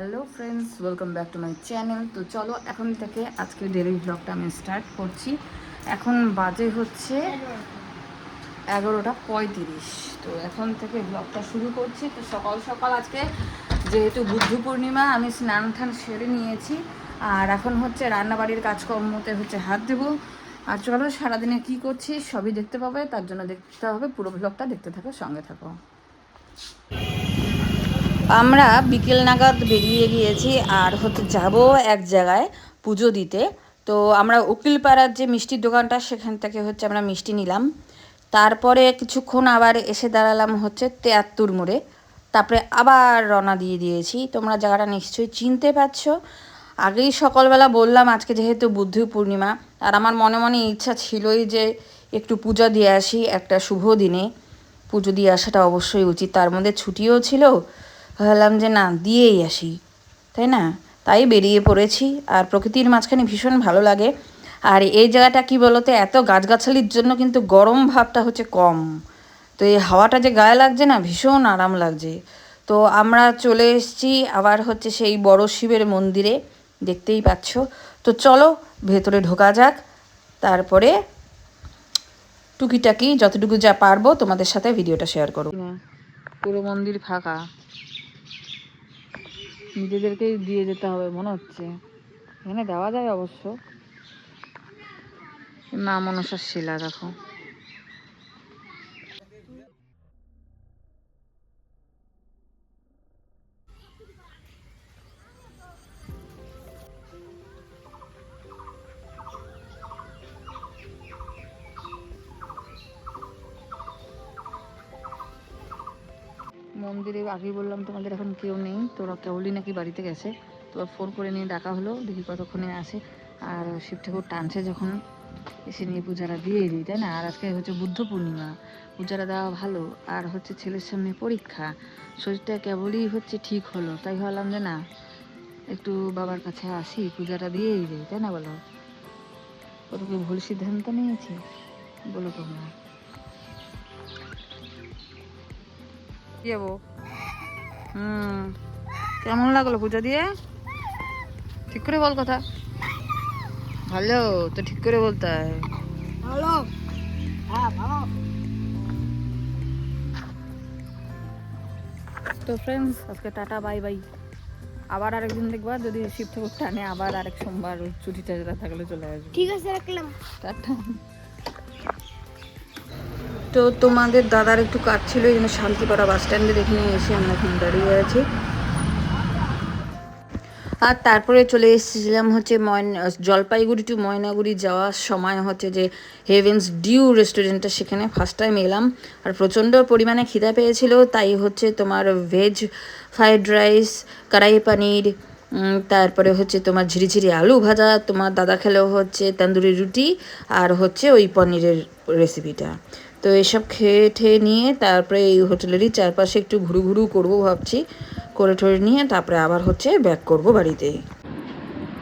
Hello friends welcome back to my channel তো চলো এখন থেকে আজকে ডেলি ব্লগটা আমি স্টার্ট করছি। এখন বাজে হচ্ছে এগারোটা পঁয়ত্রিশ। তো এখন থেকে ব্লগটা শুরু করছি। তো সকাল সকাল আজকে যেহেতু বুদ্ধ পূর্ণিমা, আমি স্নান ঠান সেরে নিয়েছি। আর এখন হচ্ছে রান্নাবাড়ির কাজকর্মতে হচ্ছে হাত দেবো আর চলো সারাদিনে কি করছি সবই দেখতে পাবে, তার জন্য দেখতে হবে, পুরো ব্লগটা দেখতে থাকো, সঙ্গে থাকো। আমরা বিকেল নাগাদ বেরিয়ে গিয়েছি আর হচ্ছে যাব এক জায়গায় পুজো দিতে। তো আমরা উকিলপাড়ার যে মিষ্টির দোকানটা, সেখান থেকে হচ্ছে আমরা মিষ্টি নিলাম। তারপরে কিছুক্ষণ আবার এসে দাঁড়ালাম হচ্ছে তেয়াত্তর মোড়ে। তারপরে আবার রওনা দিয়ে দিয়েছি। তোমরা জায়গাটা নিশ্চয়ই চিনতে পারছ, আগেই সকালবেলা বললাম আজকে যেহেতু বুদ্ধ পূর্ণিমা, আর আমার মনে মনে ইচ্ছা ছিলই যে একটু পূজা দিয়ে আসি, একটা শুভ দিনে। পুজো দিয়ে আসাটা অবশ্যই উচিত। তার মধ্যে ছুটিও ছিল ভাবলাম যে না, দিয়েই আসি। তাই না? তাই বেরিয়ে পড়েছি আর প্রকৃতির মাঝখানে ভীষণ ভালো লাগে। আর এই জায়গাটা কি বলতো, এত গাছগাছালির জন্য কিন্তু গরম ভাবটা হচ্ছে কম। তো এই হাওয়াটা যে গায়ে লাগছে না, ভীষণ আরাম লাগছে। তো আমরা চলে এসেছি আবার হচ্ছে সেই বড় শিবের মন্দিরে, দেখতেই পাচ্ছ। তো চলো, ভেতরে ঢোকা যাক। তারপরে টুকিটাকি যতটুকু যা পারব তোমাদের সাথে ভিডিওটা শেয়ার করো। পুরো মন্দির ফাঁকা। নিজেদেরকেই দিয়ে যেতে হবে মনে হচ্ছে। এখানে দেওয়া যায় অবশ্য। মা মনসার শিলা দেখো। মন্দিরে আগেই বললাম, তোমাদের এখন কেউ নেই, তোরা কেবলই নাকি বাড়িতে গেছে? তো ফোন করে নিয়ে ডাকা হলো, দেখি কতক্ষণে আসে। আর শিব ঠাকুর টানছে যখন, এসে নিয়ে পূজারা দিয়ে দিই তাই না? আর আজকে হচ্ছে বুদ্ধ পূর্ণিমা, পূজারা দেওয়া ভালো। আর হচ্ছে ছেলের সামনে পরীক্ষা, শরীরটা কেবলই হচ্ছে ঠিক হলো। তাই ভাবলাম যে না, একটু বাবার কাছে আসি পূজাটা দিয়েই দিই তাই না বলো? কত ভুল সিদ্ধান্ত নিয়েছি? বলো তোমরা। যাব হুম। কেমন লাগল পূজা দিয়ে? ঠিক করে বল কথা। ভালো তো ঠিক করে বলতে হয়। ভালো। হ্যাঁ ভালো। তো ফ্রেন্ডস আজকে টাটা বাই বাই আবার আরেকদিন দেখবা যদি শিব ঠাকুর টানে আবার আরেক সোমবার ছুটি টাটা থাকলে চলে আসবে। ঠিক আছে রাখলাম। টাটা। তো তোমাদের দাদার একটু কাজ ছিল, এই জন্য শান্তিপাড়া বাস স্ট্যান্ডে এখানে এসে আমরা এখন দাঁড়িয়ে আছি। আর তারপরে চলে এসেছিলাম হচ্ছে ময়না, জলপাইগুড়ি টু ময়নাগুড়ি যাওয়ার সময় হচ্ছে যে হেভেন্স ডিউ রেস্টুরেন্টটা সেখানে ফার্স্ট টাইম এলাম। আর প্রচণ্ড পরিমাণে খিদা পেয়েছিল, তাই হচ্ছে তোমার ভেজ ফ্রাইড রাইস কড়াই পানির তারপরে হচ্ছে তোমার ঝিরিঝিরি আলু ভাজা, তোমার দাদা খেলেও হচ্ছে তন্দুরি রুটি, আর হচ্ছে ওই পনিরের রেসিপিটা তো এসব খেয়ে ঠেয়ে নিয়ে তারপরে এই হোটেলেরই চারপাশে একটু ঘুরু ঘুরু করব ভাবছি। করে টরে নিয়ে তারপরে আবার হচ্ছে ব্যাক করব বাড়িতে।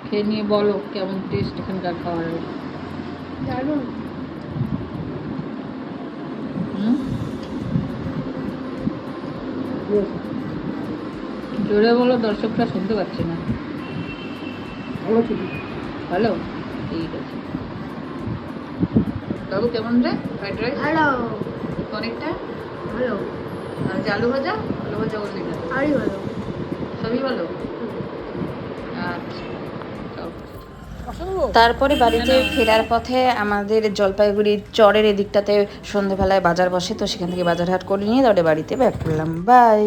খেয়ে নিয়ে বলো কেমন টেস্ট এখানকার খাবারের। দারুণ জোরে বলো দর্শকরা শুনতে পাচ্ছে না। ভালো ঠিক আছে বাবু কেমন রে? ফ্রাইড রাইস ভালো। অনেকটা ভালো। আর যে আলু ভাজা? আলু ভাজা বললি না আরই ভালো। সবই ভালো? আচ্ছা তারপরে বাড়িতে ফেরার পথে আমাদের জলপাইগুড়ির চরের এদিকটাতে সন্ধেবেলায় বাজার বসে তো সেখান থেকে বাজার হাট করে নিয়ে তারপরে বাড়িতে ব্যাক করলাম। বাই।